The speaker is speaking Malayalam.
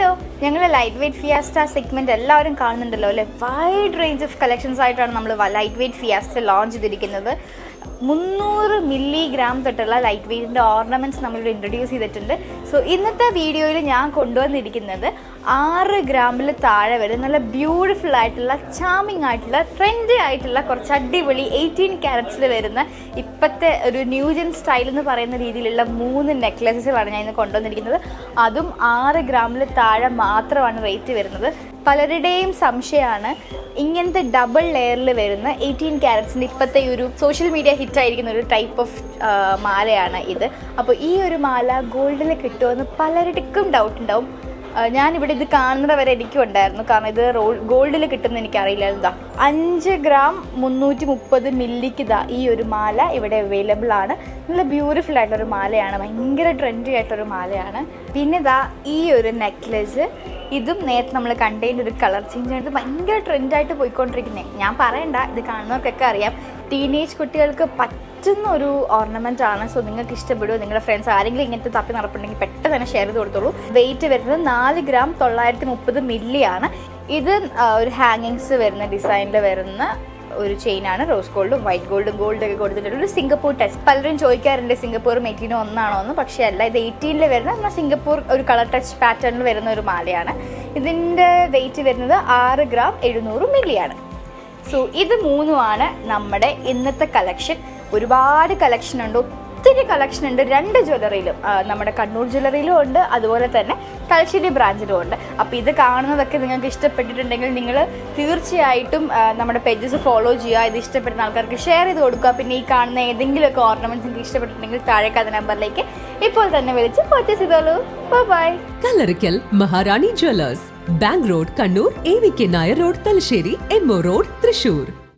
ഹലോ ഞങ്ങൾ ലൈറ്റ് വെയ്റ്റ് ഫിയാസ്റ്റ സെഗ്മെന്റ് എല്ലാവരും കാണുന്നുണ്ടല്ലോ അല്ലേ? വൈഡ് റേഞ്ച് ഓഫ് കളക്ഷൻസ് ആയിട്ടാണ് നമ്മൾ ലൈറ്റ് വെയ്റ്റ് ഫിയാസ്റ്റ ലോഞ്ച് ചെയ്തിരിക്കുന്നത്. മുന്നൂറ് മില്ലിഗ്രാം തൊട്ടുള്ള ലൈറ്റ് വെയ്റ്റിന്റെ ഓർണമെന്റ്സ് നമ്മളിവിടെ ഇൻട്രൊഡ്യൂസ് ചെയ്തിട്ടുണ്ട്. സോ ഇന്നത്തെ വീഡിയോയിൽ ഞാൻ കൊണ്ടുവന്നിരിക്കുന്നത് ആറ് ഗ്രാമിൽ താഴെ വരെ നല്ല ബ്യൂട്ടിഫുൾ ആയിട്ടുള്ള ചാമിങ് ആയിട്ടുള്ള ട്രെൻഡി ആയിട്ടുള്ള കുറച്ച് അടിപൊളി എയ്റ്റീൻ ക്യാരറ്റ്സിൽ വരുന്ന ഇപ്പോഴത്തെ ഒരു ന്യൂജൻ സ്റ്റൈൽ എന്ന് പറയുന്ന രീതിയിലുള്ള മൂന്ന് നെക്ലസസുകളാണ് ഞാൻ ഇന്ന് കൊണ്ടുവന്നിരിക്കുന്നത്. അതും ആറ് ഗ്രാമിൽ താഴെ മാത്രമാണ് റേറ്റ് വരുന്നത്. പലരുടെയും സംശയമാണ് ഇങ്ങനത്തെ ഡബിൾ ലെയറിൽ വരുന്ന എയ്റ്റീൻ ക്യാരറ്റ്സിന്റെ ഇപ്പോഴത്തെ ഒരു സോഷ്യൽ മീഡിയ ഹിറ്റായിരിക്കുന്ന ഒരു ടൈപ്പ് ഓഫ് മാലയാണ് ഇത്. അപ്പോൾ ഈ ഒരു മാല ഗോൾഡിൽ കിട്ടുമെന്ന് പലർക്കും ഡൗട്ട് ഉണ്ടാവും. ഞാനിവിടെ ഇത് കാണുന്നത് വരെ എനിക്കും ഉണ്ടായിരുന്നു കാരണം ഇത് റോൾ ഗോൾഡിൽ കിട്ടുന്ന എനിക്കറിയില്ലായിരുന്നു ഇതാ അഞ്ച് ഗ്രാം മുന്നൂറ്റി മുപ്പത് മില്ലിക്ക് ഇതാ ഈ ഒരു മാല ഇവിടെ അവൈലബിൾ ആണ്. നല്ല ബ്യൂട്ടിഫുൾ ആയിട്ടൊരു മാലയാണ്. ഭയങ്കര ട്രെൻഡി ആയിട്ടൊരു മാലയാണ്. പിന്നെ ഇതാ ഈ ഒരു നെക്ലസ് ഇതും നേരത്തെ നമ്മൾ കണ്ടതിന്റെ ഒരു കളർ ചേഞ്ച് ആണ്. ഇത് ഭയങ്കര ട്രെൻഡായിട്ട് പോയിക്കൊണ്ടിരിക്കുന്നത് ഞാൻ പറയണ്ട ഇത് കാണുന്നവർക്കൊക്കെ അറിയാം. ടീനേജ് കുട്ടികൾക്ക് പറ്റുന്ന ഒരു ഓർണമെന്റ് ആണ്. സോ നിങ്ങൾക്ക് ഇഷ്ടപ്പെടുമോ നിങ്ങളുടെ ഫ്രണ്ട്സ് ആരെങ്കിലും ഇങ്ങനത്തെ തപ്പി നടപ്പുണ്ടെങ്കിൽ പെട്ടെന്ന് തന്നെ ഷെയർ ചെയ്ത് കൊടുത്തോളൂ. വെയിറ്റ് വരുന്നത് നാല് ഗ്രാം തൊള്ളായിരത്തി മുപ്പത് മില്ലി ആണ്. ഇത് ഒരു ഹാങ്ങിങ്സ് വരുന്ന ഡിസൈനിൽ വരുന്ന ഒരു ചെയിനാണ് റോസ് ഗോൾഡും വൈറ്റ് ഗോൾഡും ഗോൾഡ് ഒക്കെ കൊടുത്തിട്ടുള്ള ഒരു സിംഗപ്പൂർ ടച്ച് പലരും ചോദിക്കാറുണ്ട് സിംഗപ്പൂർ മെറ്റീരിയൽ ഒന്നാണോ എന്ന്. പക്ഷേ അല്ല ഇത് എയ്റ്റീനിൽ വരുന്ന എന്നാൽ സിംഗപ്പൂർ ഒരു കളർ ടച്ച് പാറ്റേണിൽ വരുന്ന ഒരു മാലയാണ്. ഇതിന്റെ വെയിറ്റ് വരുന്നത് ആറ് ഗ്രാം എഴുന്നൂറ് മില്ലിയാണ് സോ ഇത് മൂന്നുമാണ് നമ്മുടെ ഇന്നത്തെ കളക്ഷൻ ഒരുപാട് കളക്ഷൻ ഉണ്ട്? ഒത്തിരി കളക്ഷൻ ഉണ്ട്. രണ്ട് ജ്വല്ലറിയിലും നമ്മുടെ കണ്ണൂർ ജ്വല്ലറിയിലും ഉണ്ട്. അതുപോലെ തന്നെ തലശ്ശേരി ബ്രാഞ്ചിലും ഉണ്ട്. അപ്പോൾ ഇത് കാണുന്നതൊക്കെ നിങ്ങൾക്ക് ഇഷ്ടപ്പെട്ടിട്ടുണ്ടെങ്കിൽ നിങ്ങൾ തീർച്ചയായിട്ടും നമ്മുടെ പേജസ് ഫോളോ ചെയ്യുക. ഇത് ഇഷ്ടപ്പെടുന്ന ആൾക്കാർക്ക് ഷെയർ ചെയ്ത് കൊടുക്കുക. പിന്നെ ഈ കാണുന്ന ഏതെങ്കിലുമൊക്കെ ഓർണമെന്റ്സ് നിങ്ങൾക്ക് ഇഷ്ടപ്പെട്ടിട്ടുണ്ടെങ്കിൽ താഴെ കഥ നമ്പറിലേക്ക് ഇപ്പോൾ തന്നെ വിളിച്ച് പർച്ചേസ് ചെയ്തോളൂ. Bye Kallarickal Maharani jewellers bank road Kannur A V K Nair road Thalassery M O road Thrissur.